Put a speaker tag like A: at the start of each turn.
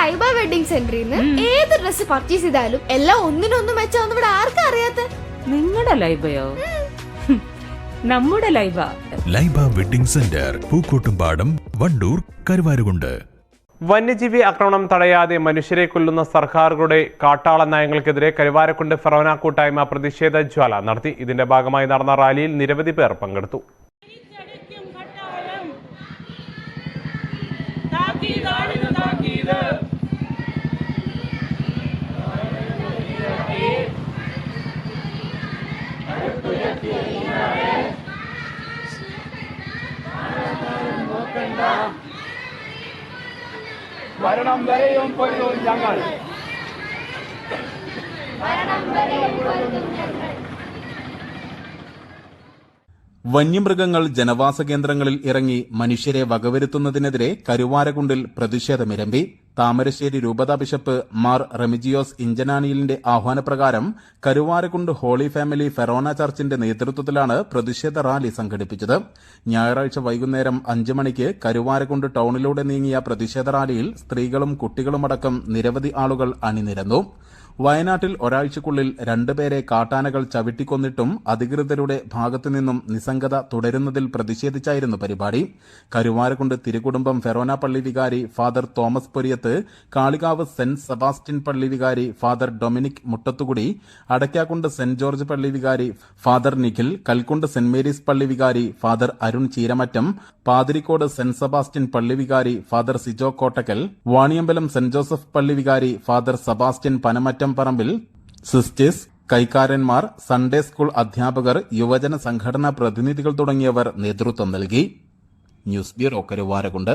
A: Laiba wedding സെന്ററിൽ നിന്ന് ഏത് ഡ്രസ് പർച്ചേസ് ചെയ്താലും എല്ലാം ഒന്നിനൊന്നും മെച്ചാന്ന് ഇവിടെ ആർക്കും അറിയാത്ത?
B: നിങ്ങളുടെ ലൈബയോ? നമ്മുടെ Laiba.
C: Laiba wedding centre Pookkottumpadam Wandoor Karuvarakundu.
D: വന്യജീവി ആക്രമണം തടയാതെ മനുഷ്യരെ കൊല്ലുന്ന സർക്കാരുകളുടെ കാട്ടാള നയങ്ങൾക്കെതിരെ കരുവാരക്കുണ്ട് ഫെറോന കൂട്ടായ്മ പ്രതിഷേധ ജ്വാല നടത്തി. ഇതിന്റെ ഭാഗമായി നടന്ന റാലിയിൽ നിരവധി പേർ പങ്കെടുത്തു.
E: താക്കീതാണ്
F: മരണം വരെയും പൊരുതും ഞങ്ങൾ.
G: വന്യമൃഗങ്ങൾ ജനവാസ കേന്ദ്രങ്ങളിൽ ഇറങ്ങി മനുഷ്യരെ വകവരുത്തുന്നതിനെതിരെ കരുവാരകുണ്ടിൽ പ്രതിഷേധമിരമ്പി. താമരശ്ശേരി രൂപതാ ബിഷപ്പ് മാർ റെമിജിയോസ് ഇഞ്ചനാനിയലിന്റെ ആഹ്വാനപ്രകാരം കരുവാരക്കുണ്ട് ഹോളി ഫാമിലി ഫെറോന ചർച്ചിന്റെ നേതൃത്വത്തിലാണ് പ്രതിഷേധ റാലി സംഘടിപ്പിച്ചത്. ഞായറാഴ്ച വൈകുന്നേരം അഞ്ച് മണിക്ക് കരുവാരക്കുണ്ട് ടൌണിലൂടെ നീങ്ങിയ പ്രതിഷേധ റാലിയിൽ സ്ത്രീകളും കുട്ടികളുമടക്കം നിരവധി ആളുകൾ അണിനിരന്നു. വയനാട്ടിൽ ഒരാഴ്ചക്കുള്ളിൽ രണ്ടുപേരെ കാട്ടാനകൾ ചവിട്ടിക്കൊന്നിട്ടും അധികൃതരുടെ ഭാഗത്തുനിന്നും നിസ്സംഗത തുടരുന്നതിൽ പ്രതിഷേധിച്ചായിരുന്നു പരിപാടി. കരുവാരക്കുണ്ട് തിരുകുടുംബം ഫെറോന പള്ളി വികാരി father Thomas Poriyath Kalikavu saint Sebastian പള്ളി വികാരി father Dominic Muttathukudy Adakkakundu saint George പള്ളി വികാരി father Nikhil Kalkundu saint Mary's പള്ളി വികാരി father Arun Cheeramattam Pathirikode saint Sebastian പള്ളി വികാരി father Sijo Kottakkal Vaniyambalam saint Joseph പള്ളി വികാരി father Sebastian Panamattam Parambil sisters കൈക്കാരന്മാർ Sunday school അധ്യാപകർ യുവജന സംഘടനാ പ്രതിനിധികൾ തുടങ്ങിയവർ നേതൃത്വം നൽകി. News bureau Karuvarakundu.